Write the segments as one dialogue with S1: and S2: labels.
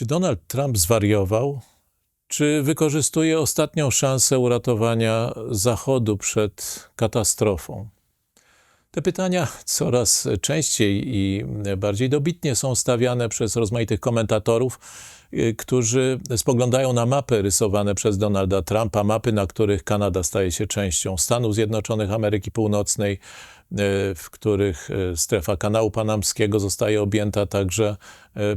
S1: Czy Donald Trump zwariował? Czy wykorzystuje ostatnią szansę uratowania Zachodu przed katastrofą? Te pytania coraz częściej i bardziej dobitnie są stawiane przez rozmaitych komentatorów, y, którzy spoglądają na mapy rysowane przez Donalda Trumpa, mapy, na których Kanada staje się częścią Stanów Zjednoczonych Ameryki Północnej, w których y, strefa kanału panamskiego zostaje objęta także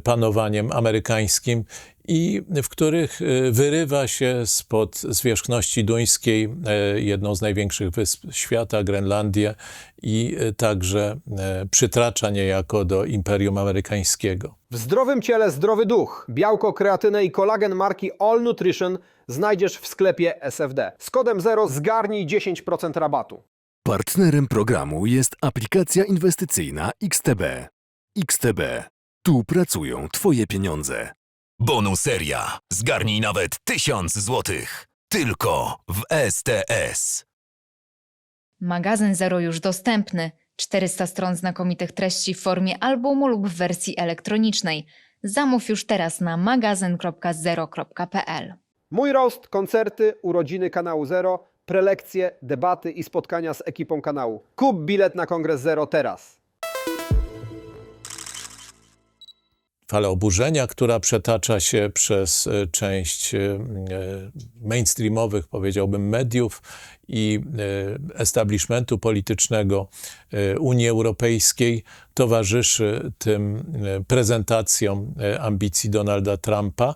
S1: panowaniem amerykańskim i w których wyrywa się spod zwierzchności duńskiej jedną z największych wysp świata, Grenlandię, i także przytracza niejako do Imperium Amerykańskiego.
S2: W zdrowym ciele zdrowy duch. Białko, kreatynę i kolagen marki All Nutrition znajdziesz w sklepie SFD. Z kodem 0 zgarnij 10% rabatu.
S3: Partnerem programu jest aplikacja inwestycyjna XTB. XTB. Tu pracują Twoje pieniądze.
S4: Bonuseria. Zgarnij nawet 1000 złotych. Tylko w STS.
S5: Magazyn Zero już dostępny. 400 stron znakomitych treści w formie albumu lub w wersji elektronicznej. Zamów już teraz na magazyn.zero.pl.
S2: Mój roast, koncerty, urodziny kanału Zero, prelekcje, debaty i spotkania z ekipą kanału. Kup bilet na Kongres Zero teraz.
S1: Fala oburzenia, która przetacza się przez e, część e, mainstreamowych, powiedziałbym, mediów i e, establishmentu politycznego Unii Europejskiej, towarzyszy tym prezentacjom ambicji Donalda Trumpa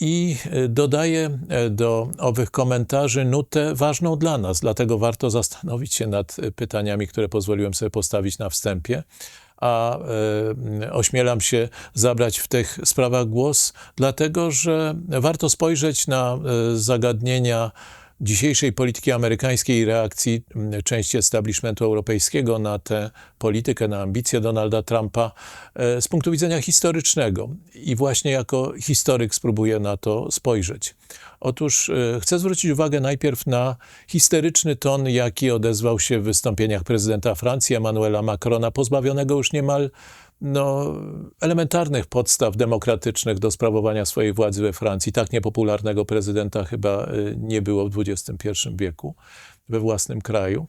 S1: i dodaje do owych komentarzy nutę ważną dla nas. Dlatego warto zastanowić się nad pytaniami, które pozwoliłem sobie postawić na wstępie a e, ośmielam się zabrać w tych sprawach głos, dlatego że warto spojrzeć na e, zagadnienia dzisiejszej polityki amerykańskiej i reakcji części establishmentu europejskiego na tę politykę, na ambicje Donalda Trumpa e, z punktu widzenia historycznego. I właśnie jako historyk spróbuję na to spojrzeć. Otóż e, chcę zwrócić uwagę najpierw na histeryczny ton, jaki odezwał się w wystąpieniach prezydenta Francji Emmanuela Macrona, pozbawionego już niemal no, elementarnych podstaw demokratycznych do sprawowania swojej władzy we Francji. Tak niepopularnego prezydenta chyba y, nie było w XXI wieku we własnym kraju.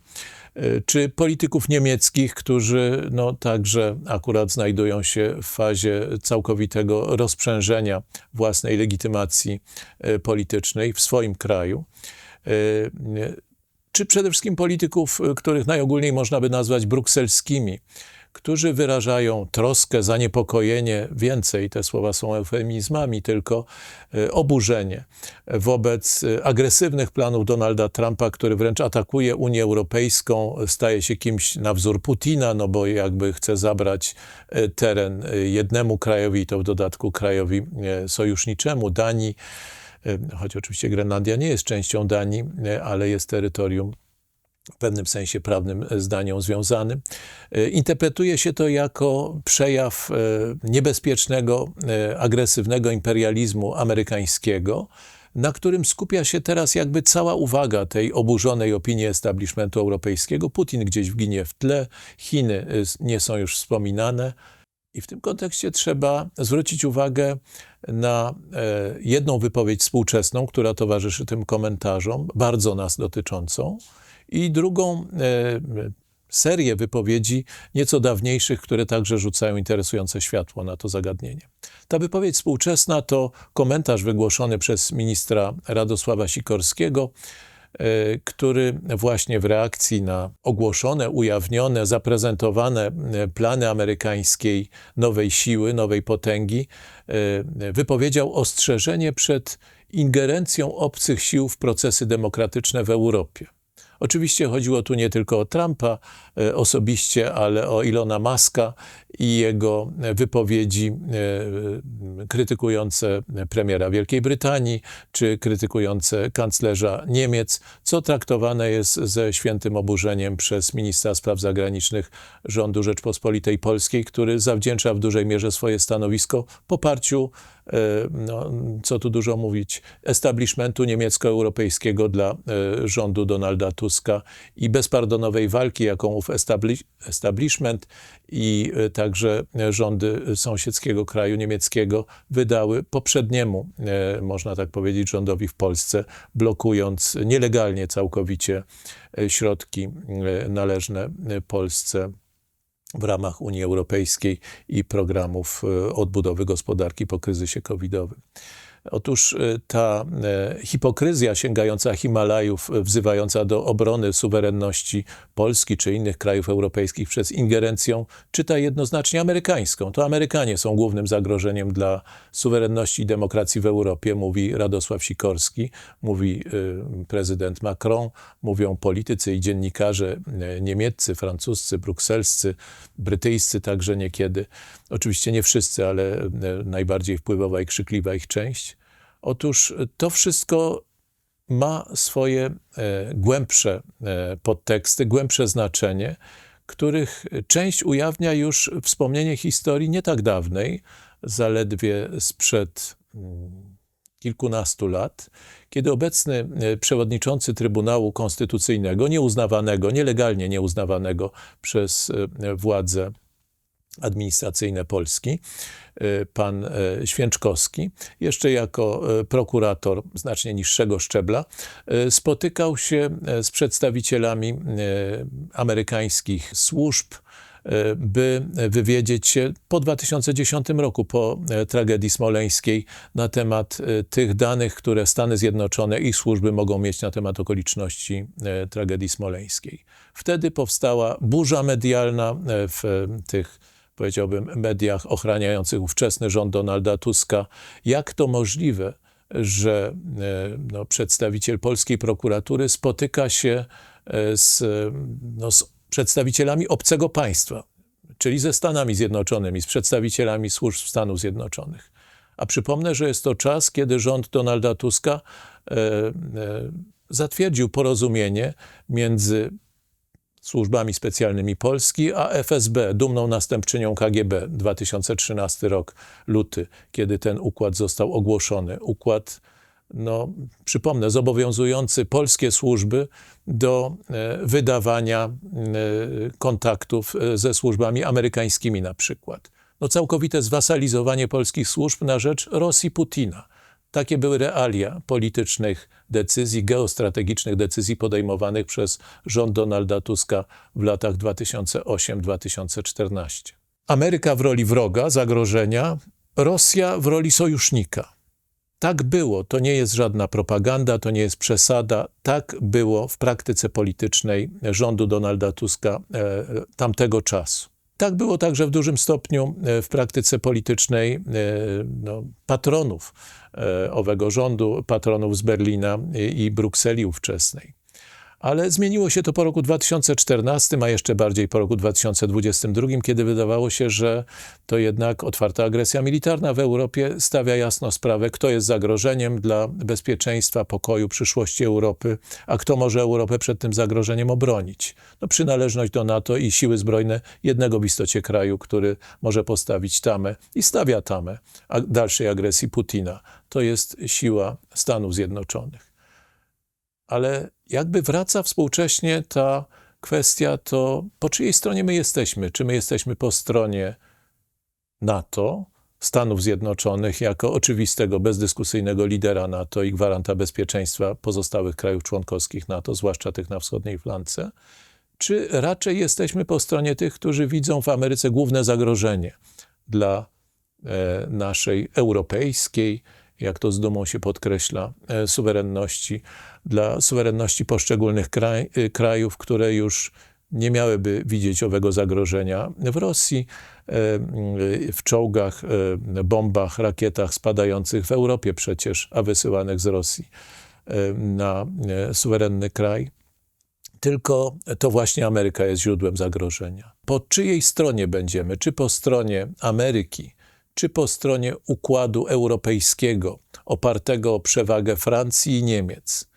S1: Y, czy polityków niemieckich, którzy no, także akurat znajdują się w fazie całkowitego rozprzężenia własnej legitymacji y, politycznej w swoim kraju czy przede wszystkim polityków, których najogólniej można by nazwać brukselskimi, którzy wyrażają troskę, zaniepokojenie, więcej, te słowa są eufemizmami, tylko e, oburzenie wobec e, agresywnych planów Donalda Trumpa, który wręcz atakuje Unię Europejską, staje się kimś na wzór Putina, no bo jakby chce zabrać e, teren jednemu krajowi, to w dodatku krajowi sojuszniczemu, Danii, choć oczywiście Grenlandia nie jest częścią Danii, ale jest terytorium w pewnym sensie prawnym z Danią związanym. E, interpretuje się to jako przejaw e, niebezpiecznego, e, agresywnego imperializmu amerykańskiego, na którym skupia się teraz jakby cała uwaga tej oburzonej opinii establishmentu europejskiego. Putin gdzieś wginie w tle, Chiny nie są już wspominane. I w tym kontekście trzeba zwrócić uwagę na jedną wypowiedź współczesną, która towarzyszy tym komentarzom, bardzo nas dotyczącą, i drugą e, serię wypowiedzi nieco dawniejszych, które także rzucają interesujące światło na to zagadnienie. Ta wypowiedź współczesna to komentarz wygłoszony przez ministra Radosława Sikorskiego, e, który właśnie w reakcji na ogłoszone, ujawnione, zaprezentowane e, plany amerykańskiej nowej siły, nowej potęgi, wypowiedział ostrzeżenie przed ingerencją obcych sił w procesy demokratyczne w Europie. Oczywiście chodziło tu nie tylko o Trumpa e, osobiście, ale o Ilona Maska i jego wypowiedzi e, krytykujące premiera Wielkiej Brytanii, czy krytykujące kanclerza Niemiec, co traktowane jest ze świętym oburzeniem przez ministra spraw zagranicznych rządu Rzeczpospolitej Polskiej, który zawdzięcza w dużej mierze swoje stanowisko poparciu no, co tu dużo mówić, establishmentu niemiecko-europejskiego dla e, rządu Donalda Tuska i bezpardonowej walki, jaką ów establi- establishment i e, także rządy sąsiedzkiego kraju niemieckiego wydały poprzedniemu, e, można tak powiedzieć, rządowi w Polsce, blokując nielegalnie całkowicie e, środki e, należne Polsce w ramach Unii Europejskiej i programów odbudowy gospodarki po kryzysie covidowym. Otóż e, ta e, hipokryzja sięgająca Himalajów, e, wzywająca do obrony suwerenności Polski czy innych krajów europejskich przed ingerencją, czyta jednoznacznie amerykańską. To Amerykanie są głównym zagrożeniem dla suwerenności i demokracji w Europie, mówi Radosław Sikorski, mówi e, prezydent Macron, mówią politycy i dziennikarze e, niemieccy, francuscy, brukselscy, brytyjscy także niekiedy. Oczywiście nie wszyscy, ale e, najbardziej wpływowa i krzykliwa ich część. Otóż to wszystko ma swoje e, głębsze e, podteksty, głębsze znaczenie, których część ujawnia już wspomnienie historii nie tak dawnej, zaledwie sprzed mm, kilkunastu lat, kiedy obecny e, przewodniczący Trybunału Konstytucyjnego, nieuznawanego, nielegalnie nieuznawanego przez e, władze administracyjne Polski, e, pan e, Święczkowski, jeszcze jako e, prokurator znacznie niższego szczebla, spotykał się z przedstawicielami amerykańskich służb, by wywiedzieć się po 2010 roku, po tragedii smoleńskiej, na temat tych danych, które Stany Zjednoczone i służby mogą mieć na temat okoliczności tragedii smoleńskiej. Wtedy powstała burza medialna w tych powiedziałbym, mediach ochraniających ówczesny rząd Donalda Tuska. Jak to możliwe, że e, no, przedstawiciel polskiej prokuratury spotyka się e, z, no, z przedstawicielami obcego państwa, czyli ze Stanami Zjednoczonymi, z przedstawicielami służb Stanów Zjednoczonych. A przypomnę, że jest to czas, kiedy rząd Donalda Tuska e, e, zatwierdził porozumienie między służbami specjalnymi Polski, a FSB, dumną następczynią KGB, 2013 rok, luty, kiedy ten układ został ogłoszony. Układ, no, przypomnę, zobowiązujący polskie służby do e, wydawania e, kontaktów e, ze służbami amerykańskimi na przykład. No, całkowite zwasalizowanie polskich służb na rzecz Rosji Putina. Takie były realia politycznych decyzji, geostrategicznych decyzji podejmowanych przez rząd Donalda Tuska w latach 2008-2014. Ameryka w roli wroga, zagrożenia, Rosja w roli sojusznika. Tak było, to nie jest żadna propaganda, to nie jest przesada. Tak było w praktyce politycznej rządu Donalda Tuska e, tamtego czasu. Tak było także w dużym stopniu e, w praktyce politycznej e, no, patronów e, owego rządu, patronów z Berlina i, i Brukseli ówczesnej. Ale zmieniło się to po roku 2014, a jeszcze bardziej po roku 2022, kiedy wydawało się, że to jednak otwarta agresja militarna w Europie stawia jasno sprawę, kto jest zagrożeniem dla bezpieczeństwa, pokoju, przyszłości Europy, a kto może Europę przed tym zagrożeniem obronić. No, przynależność do NATO i siły zbrojne jednego w istocie kraju, który może postawić tamę i stawia tamę dalszej agresji Putina. To jest siła Stanów Zjednoczonych ale jakby wraca współcześnie ta kwestia, to po czyjej stronie my jesteśmy? Czy my jesteśmy po stronie NATO, Stanów Zjednoczonych, jako oczywistego, bezdyskusyjnego lidera NATO i gwaranta bezpieczeństwa pozostałych krajów członkowskich NATO, zwłaszcza tych na wschodniej flance? Czy raczej jesteśmy po stronie tych, którzy widzą w Ameryce główne zagrożenie dla e, naszej europejskiej, jak to z dumą się podkreśla, e, suwerenności, dla suwerenności poszczególnych kraj, y, krajów, które już nie miałyby widzieć owego zagrożenia w Rosji, e, w czołgach, e, bombach, rakietach spadających w Europie przecież, a wysyłanych z Rosji e, na e, suwerenny kraj. Tylko to właśnie Ameryka jest źródłem zagrożenia. Po czyjej stronie będziemy? Czy po stronie Ameryki, czy po stronie układu europejskiego, opartego o przewagę Francji i Niemiec?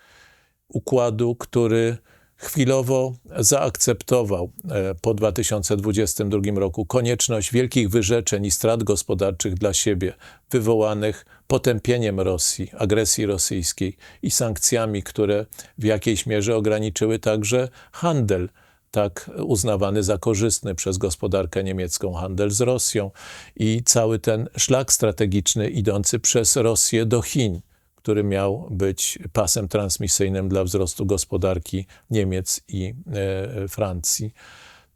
S1: Układu, który chwilowo zaakceptował e, po 2022 roku konieczność wielkich wyrzeczeń i strat gospodarczych dla siebie, wywołanych potępieniem Rosji, agresji rosyjskiej i sankcjami, które w jakiejś mierze ograniczyły także handel tak uznawany za korzystny przez gospodarkę niemiecką handel z Rosją i cały ten szlak strategiczny idący przez Rosję do Chin, który miał być pasem transmisyjnym dla wzrostu gospodarki Niemiec i e, Francji.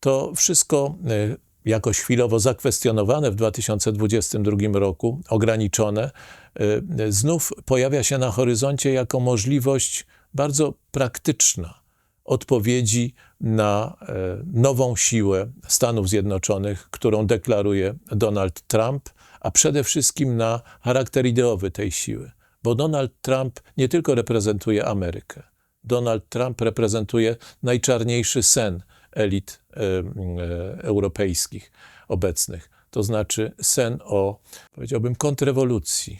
S1: To wszystko e, jakoś chwilowo zakwestionowane w 2022 roku, ograniczone, e, znów pojawia się na horyzoncie jako możliwość bardzo praktyczna odpowiedzi na e, nową siłę Stanów Zjednoczonych, którą deklaruje Donald Trump, a przede wszystkim na charakter ideowy tej siły. Bo Donald Trump nie tylko reprezentuje Amerykę, Donald Trump reprezentuje najczarniejszy sen elit e, e, europejskich obecnych. To znaczy sen o, powiedziałbym, kontrrewolucji,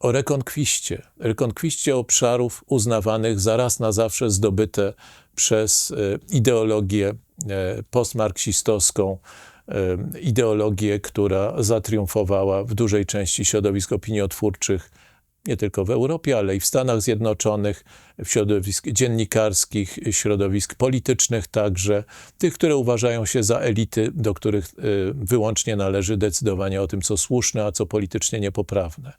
S1: o rekonkwiście, rekonkwiście obszarów uznawanych za raz na zawsze zdobyte przez e, ideologię e, postmarksistowską, e, ideologię, która zatriumfowała w dużej części środowisk opiniotwórczych, nie tylko w Europie, ale i w Stanach Zjednoczonych, w środowisk dziennikarskich, środowisk politycznych także, tych, które uważają się za elity, do których wyłącznie należy decydowanie o tym, co słuszne, a co politycznie niepoprawne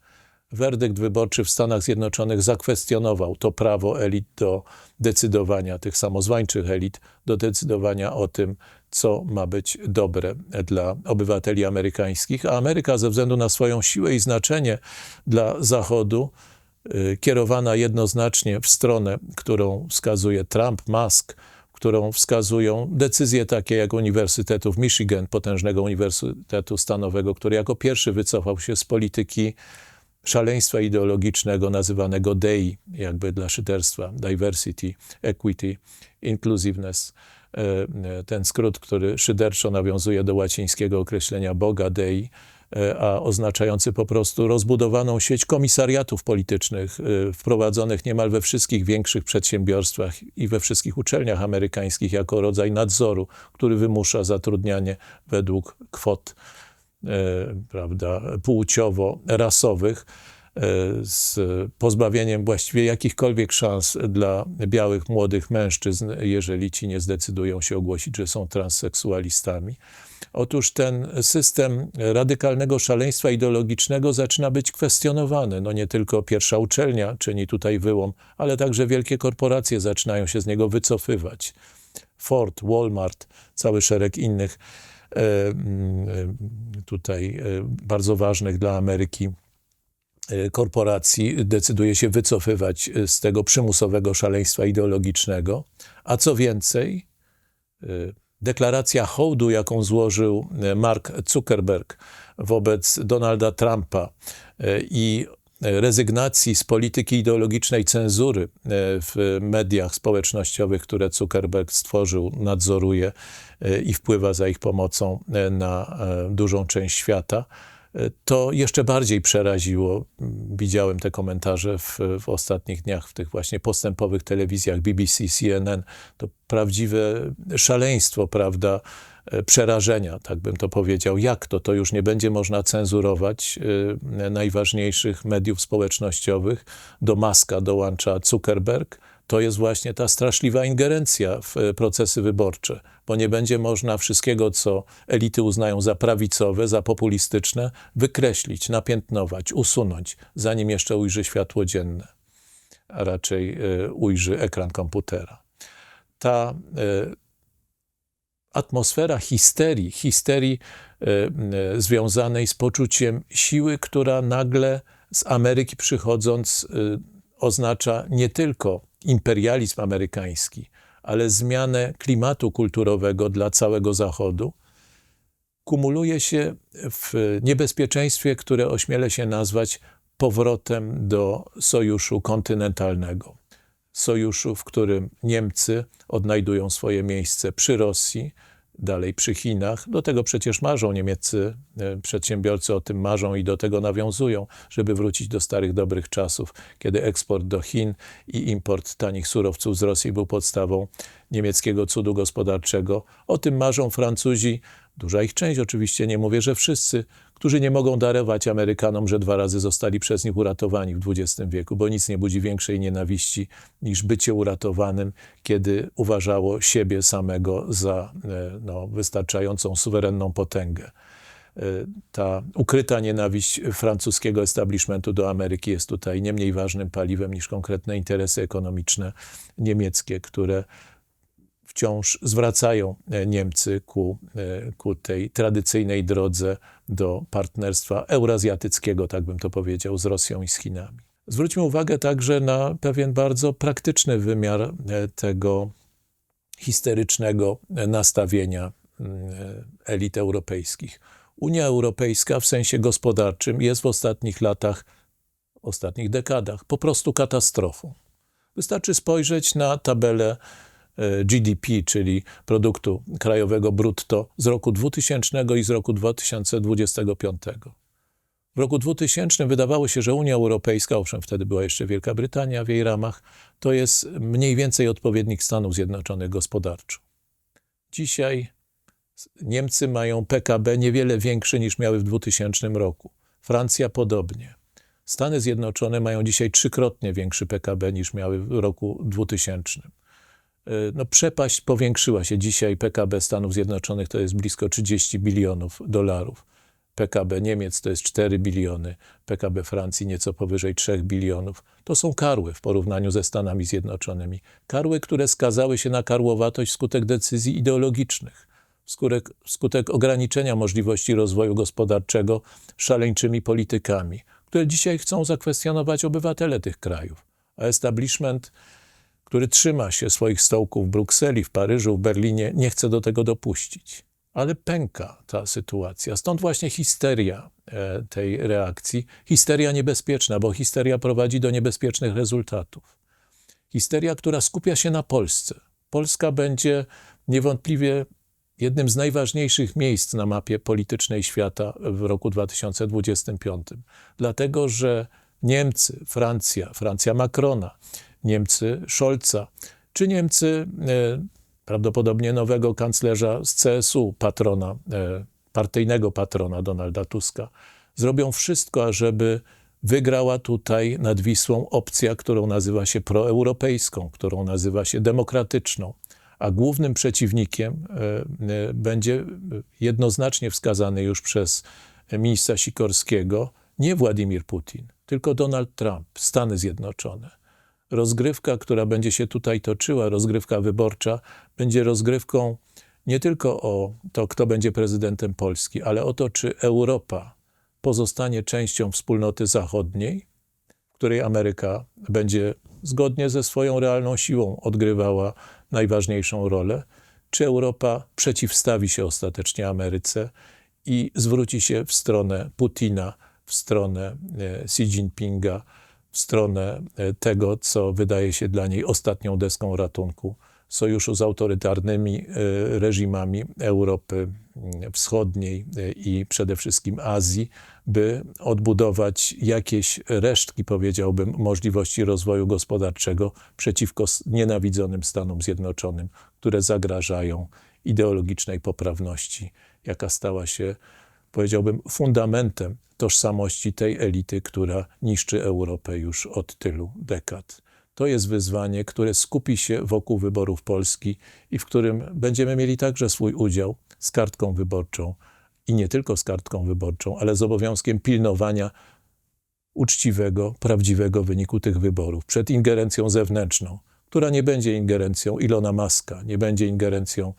S1: werdykt wyborczy w Stanach Zjednoczonych zakwestionował to prawo elit do decydowania, tych samozwańczych elit, do decydowania o tym, co ma być dobre dla obywateli amerykańskich, a Ameryka ze względu na swoją siłę i znaczenie dla Zachodu, y, kierowana jednoznacznie w stronę, którą wskazuje Trump, Musk, którą wskazują decyzje takie jak Uniwersytetu w Michigan, potężnego Uniwersytetu Stanowego, który jako pierwszy wycofał się z polityki szaleństwa ideologicznego nazywanego DEI, jakby dla szyderstwa, diversity, equity, inclusiveness. E, e, ten skrót, który szyderczo nawiązuje do łacińskiego określenia Boga Dei, e, a oznaczający po prostu rozbudowaną sieć komisariatów politycznych, wprowadzonych niemal we wszystkich większych przedsiębiorstwach i we wszystkich uczelniach amerykańskich jako rodzaj nadzoru, który wymusza zatrudnianie według kwot prawda, płciowo-rasowych, e, z pozbawieniem właściwie jakichkolwiek szans dla białych młodych mężczyzn, jeżeli ci nie zdecydują się ogłosić, że są transseksualistami. Otóż ten system radykalnego szaleństwa ideologicznego zaczyna być kwestionowany. No nie tylko pierwsza uczelnia czyni tutaj wyłom, ale także wielkie korporacje zaczynają się z niego wycofywać. Ford, Walmart, cały szereg innych E, tutaj e, bardzo ważnych dla Ameryki e, korporacji decyduje się wycofywać z tego przymusowego szaleństwa ideologicznego. A co więcej, deklaracja hołdu, jaką złożył Mark Zuckerberg wobec Donalda Trumpa i rezygnacji z polityki ideologicznej cenzury e, w mediach społecznościowych, które Zuckerberg stworzył, nadzoruje e, i wpływa za ich pomocą e, na dużą część świata, to jeszcze bardziej przeraziło. Widziałem te komentarze w, w ostatnich dniach w tych właśnie postępowych telewizjach BBC, CNN. To prawdziwe szaleństwo, prawda? E, przerażenia, tak bym to powiedział. Jak to? To już nie będzie można cenzurować e, najważniejszych mediów społecznościowych. Do Maska dołącza Zuckerberg. To jest właśnie ta straszliwa ingerencja w e, procesy wyborcze, bo nie będzie można wszystkiego, co elity uznają za prawicowe, za populistyczne, wykreślić, napiętnować, usunąć, zanim jeszcze ujrzy światło dzienne, a raczej ujrzy ekran komputera. Ta atmosfera histerii, histerii e, e, związanej z poczuciem siły, która nagle z Ameryki przychodząc e, oznacza nie tylko imperializm amerykański, ale zmianę klimatu kulturowego dla całego Zachodu, kumuluje się w niebezpieczeństwie, które ośmielę się nazwać powrotem do sojuszu kontynentalnego. Sojuszu, w którym Niemcy odnajdują swoje miejsce przy Rosji, dalej przy Chinach. Do tego przecież marzą niemieccy e, przedsiębiorcy, o tym marzą i do tego nawiązują, żeby wrócić do starych, dobrych czasów, kiedy eksport do Chin i import tanich surowców z Rosji był podstawą niemieckiego cudu gospodarczego. O tym marzą Francuzi, duża ich część oczywiście, nie mówię, że wszyscy, którzy nie mogą darować Amerykanom, że dwa razy zostali przez nich uratowani w XX wieku, bo nic nie budzi większej nienawiści niż bycie uratowanym, kiedy uważało siebie samego za e, no, wystarczającą suwerenną potęgę. E, Ta ukryta nienawiść francuskiego establishmentu do Ameryki jest tutaj nie mniej ważnym paliwem niż konkretne interesy ekonomiczne niemieckie, które wciąż zwracają e, Niemcy ku, e, ku tej tradycyjnej drodze do partnerstwa eurazjatyckiego, tak bym to powiedział, z Rosją i z Chinami. Zwróćmy uwagę także na pewien bardzo praktyczny wymiar e, tego histerycznego nastawienia elit europejskich. Unia Europejska w sensie gospodarczym jest w ostatnich latach, ostatnich dekadach po prostu katastrofą. Wystarczy spojrzeć na tabelę GDP, czyli produktu krajowego brutto z roku 2000 i z roku 2025. W roku 2000 wydawało się, że Unia Europejska, owszem, wtedy była jeszcze Wielka Brytania w jej ramach, to jest mniej więcej odpowiednik Stanów Zjednoczonych gospodarczo. Dzisiaj Niemcy mają PKB niewiele większy niż miały w 2000 roku. Francja podobnie. Stany Zjednoczone mają dzisiaj trzykrotnie większy PKB niż miały w roku 2000. E, No, przepaść powiększyła się. Dzisiaj PKB Stanów Zjednoczonych to jest blisko 30 bilionów dolarów. PKB Niemiec to jest 4 biliony, PKB Francji nieco powyżej 3 bilionów. To są karły w porównaniu ze Stanami Zjednoczonymi. Karły, które skazały się na karłowatość wskutek decyzji ideologicznych, wskutek, wskutek ograniczenia możliwości rozwoju gospodarczego szaleńczymi politykami, które dzisiaj chcą zakwestionować obywatele tych krajów. A establishment, który trzyma się swoich stołków w Brukseli, w Paryżu, w Berlinie, nie chce do tego dopuścić ale pęka ta sytuacja. Stąd właśnie histeria e, tej reakcji. Histeria niebezpieczna, bo histeria prowadzi do niebezpiecznych rezultatów. Histeria, która skupia się na Polsce. Polska będzie niewątpliwie jednym z najważniejszych miejsc na mapie politycznej świata w roku 2025. Dlatego, że Niemcy, Francja, Francja Macrona, Niemcy Scholza, czy Niemcy e, prawdopodobnie nowego kanclerza z CSU, patrona, e, partyjnego patrona Donalda Tuska, zrobią wszystko, ażeby wygrała tutaj nad Wisłą opcja, którą nazywa się proeuropejską, którą nazywa się demokratyczną, a głównym przeciwnikiem e, będzie jednoznacznie wskazany już przez ministra Sikorskiego nie Władimir Putin, tylko Donald Trump, Stany Zjednoczone rozgrywka, która będzie się tutaj toczyła, rozgrywka wyborcza, będzie rozgrywką nie tylko o to, kto będzie prezydentem Polski, ale o to, czy Europa pozostanie częścią wspólnoty zachodniej, w której Ameryka będzie zgodnie ze swoją realną siłą odgrywała najważniejszą rolę, czy Europa przeciwstawi się ostatecznie Ameryce i zwróci się w stronę Putina, w stronę e, Xi Jinpinga, w stronę e, tego, co wydaje się dla niej ostatnią deską ratunku. Sojuszu z autorytarnymi e, reżimami Europy mm, Wschodniej e, i przede wszystkim Azji, by odbudować jakieś resztki, powiedziałbym, możliwości rozwoju gospodarczego przeciwko nienawidzonym Stanom Zjednoczonym, które zagrażają ideologicznej poprawności, jaka stała się powiedziałbym, fundamentem tożsamości tej elity, która niszczy Europę już od tylu dekad. To jest wyzwanie, które skupi się wokół wyborów Polski i w którym będziemy mieli także swój udział z kartką wyborczą i nie tylko z kartką wyborczą, ale z obowiązkiem pilnowania uczciwego, prawdziwego wyniku tych wyborów przed ingerencją zewnętrzną, która nie będzie ingerencją Ilona Maska, nie będzie ingerencją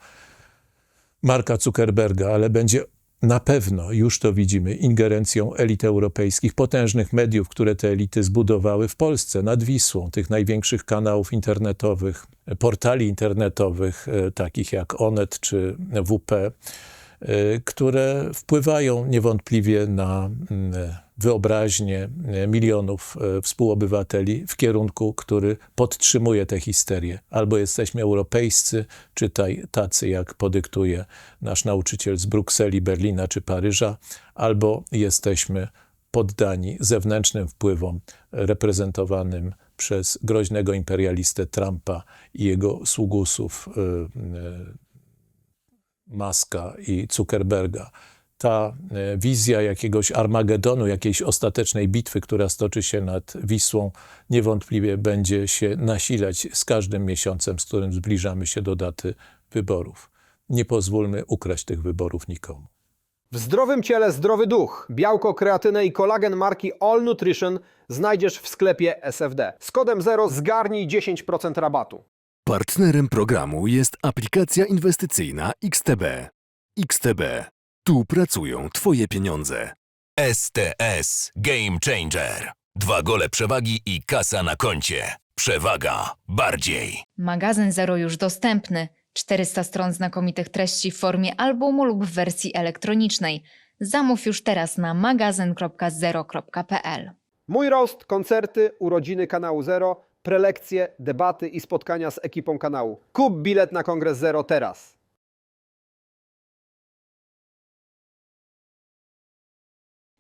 S1: Marka Zuckerberga, ale będzie na pewno, już to widzimy, ingerencją elit europejskich, potężnych mediów, które te elity zbudowały w Polsce, nad Wisłą, tych największych kanałów internetowych, portali internetowych, e, takich jak Onet czy WP, e, które wpływają niewątpliwie na mm, wyobraźnię e, milionów e, współobywateli w kierunku, który podtrzymuje tę histerię. Albo jesteśmy europejscy, czy tacy, jak podyktuje nasz nauczyciel z Brukseli, Berlina czy Paryża, albo jesteśmy poddani zewnętrznym wpływom reprezentowanym przez groźnego imperialistę Trumpa i jego sługusów y, Muska i Zuckerberga. Ta e, wizja jakiegoś Armagedonu, jakiejś ostatecznej bitwy, która stoczy się nad Wisłą, niewątpliwie będzie się nasilać z każdym miesiącem, z którym zbliżamy się do daty wyborów. Nie pozwólmy ukraść tych wyborów nikomu.
S2: W zdrowym ciele zdrowy duch. Białko, kreatynę i kolagen marki All Nutrition znajdziesz w sklepie SFD. Z kodem 0 zgarnij 10% rabatu.
S3: Partnerem programu jest aplikacja inwestycyjna XTB. XTB. Tu pracują Twoje pieniądze.
S4: STS Game Changer. Dwa gole przewagi i kasa na koncie. Przewaga bardziej.
S5: Magazyn Zero już dostępny. 400 stron znakomitych treści w formie albumu lub w wersji elektronicznej. Zamów już teraz na magazyn.zero.pl.
S2: Mój roast, koncerty, urodziny kanału Zero, prelekcje, debaty i spotkania z ekipą kanału. Kup bilet na Kongres Zero teraz.